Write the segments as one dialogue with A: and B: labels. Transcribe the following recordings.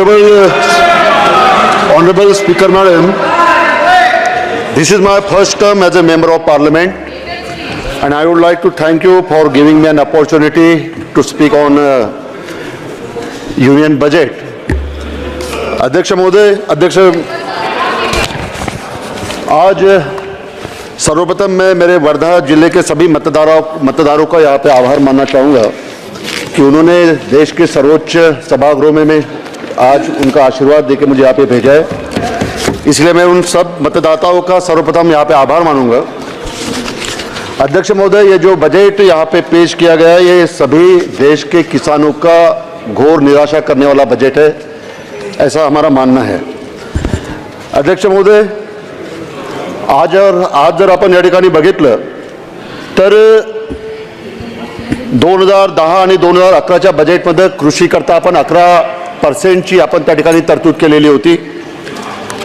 A: Honorable, Honorable Speaker Madam, this is my first term as a member of parliament and I would like to thank you for giving me an opportunity to speak on uh, union budget. अध्यक्ष महोदय अध्यक्ष आज सर्वप्रथम मैं मेरे वर्धा ज़िले के सभी मतदारों मतदारों का यहाँ पे आभार मानना चाहूँगा कि उन्होंने देश के सर्वोच्च सभागृह में में आज उनका आशीर्वाद देके मुझे यहाँ पे भेजा है। इसलिए मैं उन सब मतदाताओं का सर्वप्रथम यहाँ पे आभार मानूंगा। अध्यक्ष महोदय ये जो बजट यहाँ पे पेश किया गया है ये सभी देश के किसानों का घोर निराशा करने वाला बजट है ऐसा हमारा मानना है। अध्यक्ष महोदय आज जर आज जर आपण या ठिकाणी बघितलं तर दोन हजार दहा आणि दोन हजार अकराच्या बजेटमध्ये कृषीकरता आपण अकरा पर्सेंटची आपण त्या ठिकाणी तरतूद केलेली होती.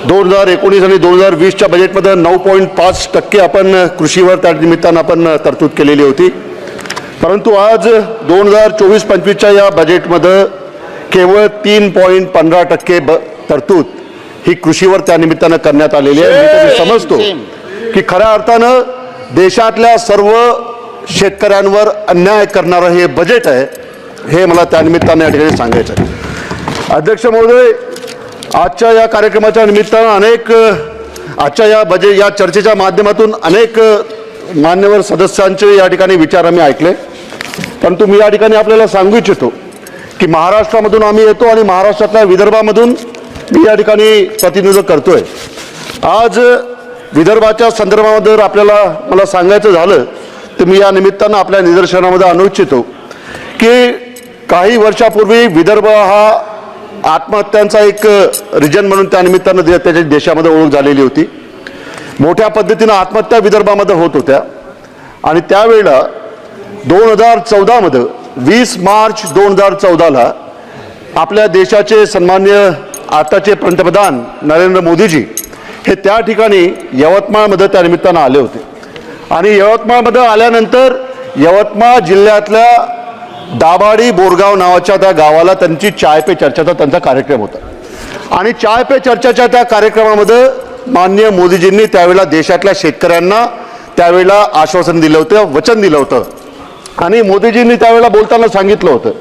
A: दोन हजार एकोणीस आणि दोन हजार वीसच्या बजेटमध्ये नऊ पॉईंट पाच टक्के आपण कृषीवर त्या निमित्तानं आपण तरतूद केलेली होती. परंतु आज दोन हजार चोवीस पंचवीसच्या या बजेटमध्ये केवळ तीन पॉईंट पंधरा टक्के ब तरतूद ही कृषीवर त्या निमित्तानं करण्यात आलेली आहे. मी समजतो की खऱ्या अर्थानं देशातल्या सर्व शेतकऱ्यांवर अन्याय करणारं हे बजेट आहे हे मला त्या निमित्तानं या ठिकाणी सांगायचं आहे. अध्यक्ष महोदय आजच्या या कार्यक्रमाच्या निमित्तानं अनेक आजच्या या बजे या चर्चेच्या माध्यमातून अनेक मान्यवर सदस्यांचे या ठिकाणी विचार आम्ही ऐकले. परंतु मी या ठिकाणी आपल्याला सांगू इच्छितो की महाराष्ट्रामधून आम्ही येतो आणि महाराष्ट्रातल्या विदर्भामधून मी या ठिकाणी प्रतिनिधित्व करतोय. आज विदर्भाच्या संदर्भामध्ये जर आपल्याला मला सांगायचं झालं तर मी या निमित्तानं आपल्या निदर्शनामध्ये आणू इच्छितो की काही वर्षापूर्वी विदर्भ हा आत्महत्यांचा एक रिजन म्हणून त्या निमित्तानं दे- त्याच्या देशामध्ये ओळख झालेली होती. मोठ्या पद्धतीनं आत्महत्या विदर्भामध्ये होत होत्या. आणि त्यावेळेला दोन हजार चौदामध्ये वीस मार्च दोन हजार चौदाला आपल्या देशाचे सन्मान्य आताचे पंतप्रधान नरेंद्र मोदीजी हे त्या ठिकाणी यवतमाळमध्ये त्या निमित्तानं आले होते. आणि यवतमाळमध्ये आल्यानंतर यवतमाळ जिल्ह्यातल्या दाभाडी बोरगाव नावाच्या त्या गावाला त्यांची चाय पे चर्चाचा त्यांचा कार्यक्रम होता. आणि चाय पे चर्चाच्या त्या कार्यक्रमामध्ये माननीय मोदीजींनी त्यावेळेला देशातल्या शेतकऱ्यांना त्यावेळेला आश्वासन दिलं होतं वचन दिलं होतं. आणि मोदीजींनी त्यावेळेला बोलताना सांगितलं होतं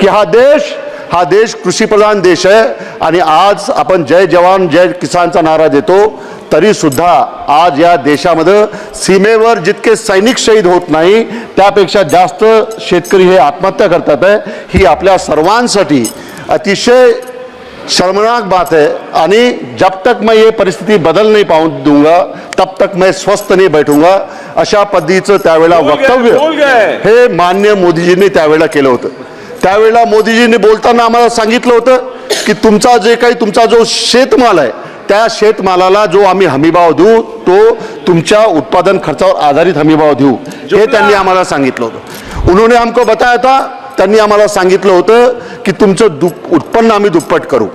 A: की हा देश हा देश कृषीप्रधान देश आहे आणि आज आपण जय जवान जय किसानचा नारा देतो. तरी सुद्धा आज या देशामध्ये सीमेवर जितके सैनिक शहीद होत नाही त्यापेक्षा जास्त शेतकरी हे आत्महत्या करतात आहे. ही आपल्या सर्वांसाठी अतिशय शर्मनाक बात है आणि जब तक मैं ये परिस्थिती बदल नहीं पाऊँ दूंगा तब तक मैं स्वस्थ नहीं बैठूंगा अशा पद्धतीचं त्यावेळेला वक्तव्य. हे मान्य मोदीजींनी त्यावेळेला केलं होतं. त्यावेळेला मोदीजींनी बोलताना आम्हाला सांगितलं होतं की तुमचा जे काही तुमचा जो शेतमाल आहे त्या शेतमालाला जो आम्ही हमीभाव देऊ तो तुमच्या उत्पादन खर्चावर आधारित हमीभाव देऊ. हे त्यांनी आम्हाला सांगितलं होतं. उन्होंने हमको बताया था त्यांनी आम्हाला सांगितलं होतं की तुमचं दुप उत्पन्न आम्ही दुप्पट करू.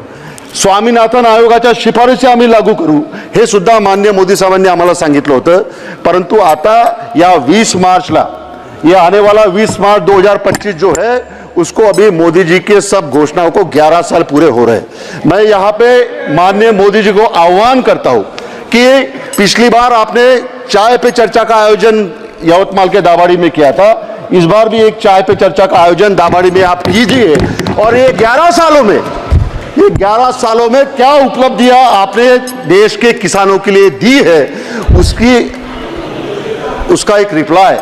A: स्वामीनाथन आयोगाच्या शिफारशी आम्ही लागू करू हे सुद्धा मान्य मोदी साहेबांनी आम्हाला सांगितलं होतं. परंतु आता या वीस मार्चला ये आने वाला 20 मार्च 2025 जो है उसको अभी मोदी जी के सब घोषणाओं को 11 साल पूरे हो रहे हैं। मैं यहाँ पे माननीय मोदी जी को आह्वान करता हूँ कि पिछली बार आपने चाय पे चर्चा का आयोजन यवतमाल के दाबाड़ी में किया था। इस बार भी एक चाय पे चर्चा का आयोजन दाबाड़ी में आप कीजिए। और ये 11 सालों में, ये 11 सालों में क्या उपलब्धियाँ आपने देश के किसानों के लिए दी है, उसकी, उसका एक रिप्लाई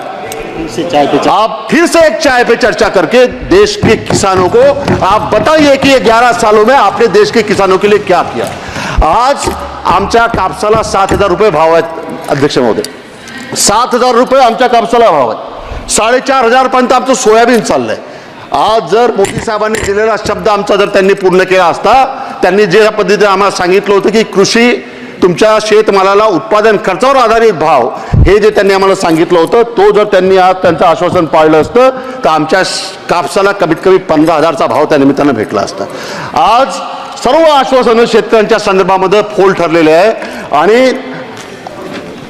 A: आप फिर से एक चाय पे चर्चा करके देश के किसानों को आप बताइए कि ये 11 सालों में आपने देश के किसानों के लिए क्या किया? आज आमच्या कापसाला सात हजार रुपये भाव आहेत अध्यक्ष महोदय। सात हजार रुपये आमच्या कापसाला भाव आहेत साडेचार हजारपर्यंत आमचं सोयाबीन चाललंय. आज जर मोदी साहेबांनी दिलेला शब्द आमचा जर त्यांनी पूर्ण केला असता त्यांनी जे पद्धतीने आम्हाला सांगितलं होतं की कृषी तुमच्या शेतमालाला उत्पादन खर्चावर आधारित भाव हे जे त्यांनी आम्हाला सांगितलं होतं तो जर त्यांनी आज त्यांचं आश्वासन पाळलं असतं तर आमच्या कापसाला कमीत कमी पंधरा हजारचा भाव त्या निमित्तानं भेटला असता. आज सर्व आश्वासनं शेतकऱ्यांच्या संदर्भामध्ये फोल ठरलेले आहे आणि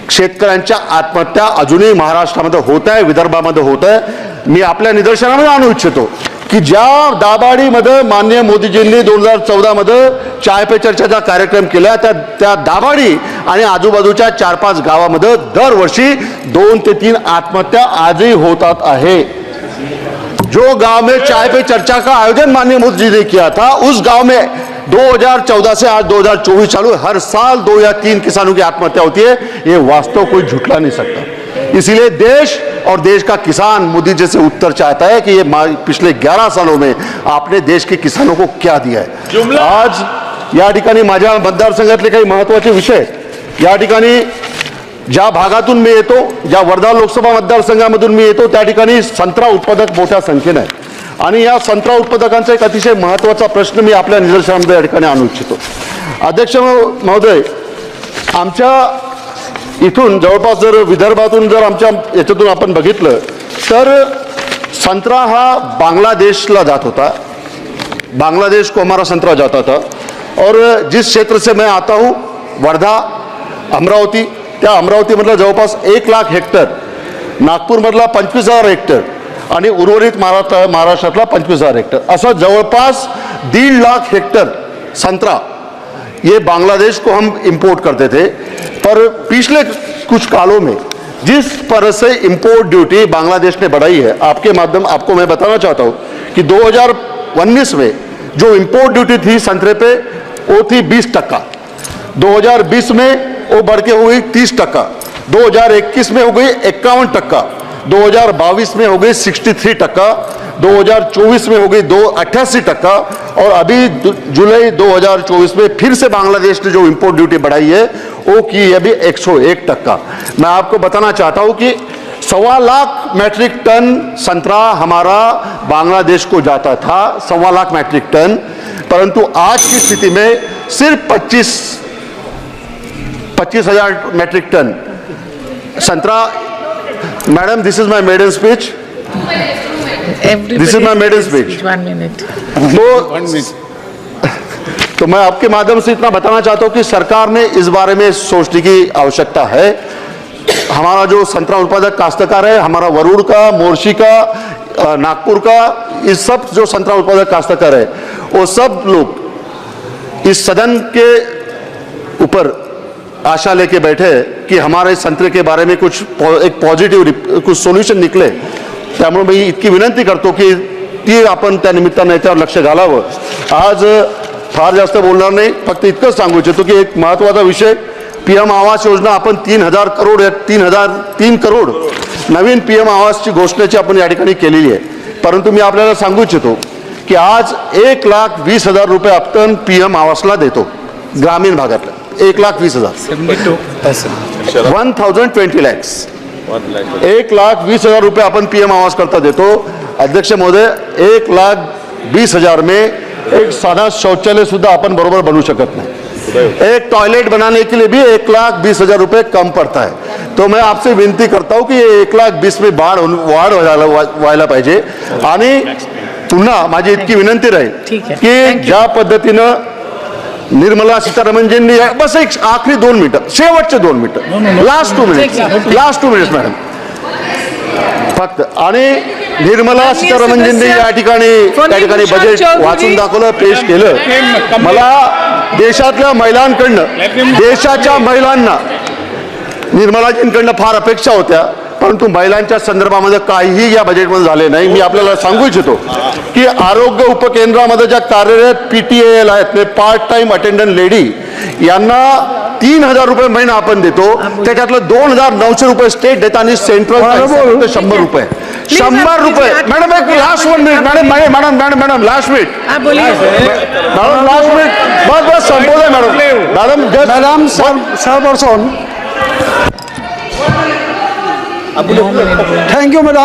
A: शेतकऱ्यांच्या आत्महत्या अजूनही महाराष्ट्रामध्ये होत आहे विदर्भामध्ये होत आहे. मी आपल्या निदर्शनामध्ये आणू इच्छितो. की ज्या दाबाडीमध्ये मान्य मोदीजींनी दोन हजार चौदामध्ये चाय पे चर्चाचा कार्यक्रम केला त्या त्या दाबाडी आणि आजूबाजूच्या चार पाच गावामध्ये दरवर्षी दोन ते तीन आत्महत्या आजही होतात आहे. जो गांव में चाय पे चर्चा का आयोजन माननीय मोदी जी ने किया था उस गांव में 2014 से आज 2024 चालू हर साल दो या तीन किसानों की आत्महत्या होती है ये वास्तव कोई झुटला नहीं सकता। इसीलिए देश और देश का किसान मोदी जी से उत्तर चाहता है कि ये पिछले 11 सालों में आपने देश के किसानों को क्या दिया है? आज या ठिकाणी माझ्या मतदारसंघातले काही महत्त्वाचे विषय या ठिकाणी ज्या भागातून मी येतो ज्या वर्धा लोकसभा मतदारसंघामधून मी येतो त्या ठिकाणी संत्रा उत्पादक मोठ्या संख्येने आहे आणि या संत्रा उत्पादकांचा एक अतिशय महत्त्वाचा प्रश्न मी आपल्या निदर्शनामध्ये या ठिकाणी आणू इच्छितो. अध्यक्ष महो- महोदय आमच्या इथून जवळपास जर विदर्भातून जर आमच्या याच्यातून आपण बघितलं तर संत्रा हा बांग्लादेशला जात होता. बांग्लादेश को हमारा संतरा जाता था और जिस क्षेत्र से मैं आता हूँ वर्धा अमरावती त्या अमरावतीमधलं जवळपास एक लाख हेक्टर नागपूरमधला पंचवीस हजार हेक्टर आणि उर्वरित महाराष्ट्र महाराष्ट्रातला पंचवीस हजार हेक्टर. असं जवळपास दीड लाख हेक्टर संत्रा ये बांग्लादेश को हम इंपोर्ट करते थे, पर पिछले कुछ कालों में जिस तरह से इंपोर्ट ड्यूटी बांग्लादेश ने बढ़ाई है, आपके माध्यम, आपको मैं बताना चाहता हूँ कि 2019 में जो इंपोर्ट ड्यूटी थी संतरे पे, वो थी 20 टक्का। 2020 में वो बढ़ के हो गई 30 टक्का। 2021 में हो गई इक्यावन टक्का। 2022 में हो गई 63 टक्का। 2024 में हो गई दो अट्ठासी टक्का और अभी जुलाई 2024 में फिर से बांग्लादेश ने जो इंपोर्ट ड्यूटी बढ़ाई है, वो की है अभी 101 टक्का। मैं आपको बताना चाहता हूँ कि सवा लाख मैट्रिक टन संतरा हमारा बांग्लादेश को जाता था, सवा लाख मैट्रिक टन परंतु आज की स्थिति में सिर्फ़ 25 पच्चीस हज़ार मैट्रिक टन संतरा। Madam this is my maiden speech
B: This
A: is my maiden speech.
B: One minute.
A: तो तो मैं आपके माध्यम से इतना बताना चाहता हूँ कि सरकार ने इस बारे में सोचने की आवश्यकता है हमारा जो संतरा उत्पादक काश्तकार है हमारा वरुण का मोर्शी का नागपुर का इस सब जो संतरा उत्पादक काश्तकार है वो सब लोग इस सदन के ऊपर आशा लेके बैठे कि हमारे संतरे के बारे में कुछ एक पॉझिटिव्ह कुछ सोल्युशन निघले त्यामुळे मी इतकी विनंती करतो की ती आपण त्या निमित्तानं याच्यावर लक्ष घालावं. आज फार जास्त बोलणार नाही फक्त इतकंच सांगू इच्छितो की एक महत्त्वाचा विषय पी एम आवास योजना आपण तीन हजार करोड तीन हजार तीन करोड नवीन पी एम आवासची घोषणेची आपण या ठिकाणी केलेली आहे. परंतु मी आपल्याला सांगू इच्छितो की आज एक लाख वीस हजार रुपये आपण पी एम आवासला देतो ग्रामीण भागातल्या एक लाख वीस हजार. One thousand twenty lakhs. एक लाख वीस हजार रुपये आपण पीएम आवास करता देतो अध्यक्ष महोदय एक लाख बीस हजार में एक साधा शौचालय सुद्धा अपन बरोबर बनवू शकत नाही एक टॉयलेट बनाने के लिए भी एक लाख बीस हजार रुपये कम पड़ता है तो मैं आपसे विनती करता हूं कि ये एक लाख बीस में वाढ वाढ व्हायला पाहिजे आणि पुन्हा माझी इतकी विनंती राहील. की. ज्या पद्धतीनं निर्मला सीतारामनजींनी बस एक आखरी दोन मिनिटं. शेवटचे दोन मिनिटं. Last two minutes last two minutes madam फक्त. आणि निर्मला सीतारामनजींनी या ठिकाणी त्या ठिकाणी बजेट वाचून दाखवलं पेश केलं. मला देशातल्या महिलांकडनं देशाच्या महिलांना निर्मलाजींकडनं फार अपेक्षा होत्या. परंतु महिलांच्या संदर्भामध्ये काहीही या बजेटमध्ये झाले नाही. मी आपल्याला सांगू इच्छितो की आरोग्य उपकेंद्रामध्ये ज्या कार्यरत पी टी एल आहेत म्हणजे पार्ट टाइम अटेंडंट लेडी यांना तीन हजार रुपये महिना आपण देतो. त्याच्यातलं दोन हजार नऊशे रुपये स्टेट देत आणि सेंट्रल शंभर रुपये. शंभर रुपये. मॅडम एक last one minute madam madam madam madam madam last minute madam last minute बस बस संपवलंय madam madam just-
C: Madam, sir, sir thank you madam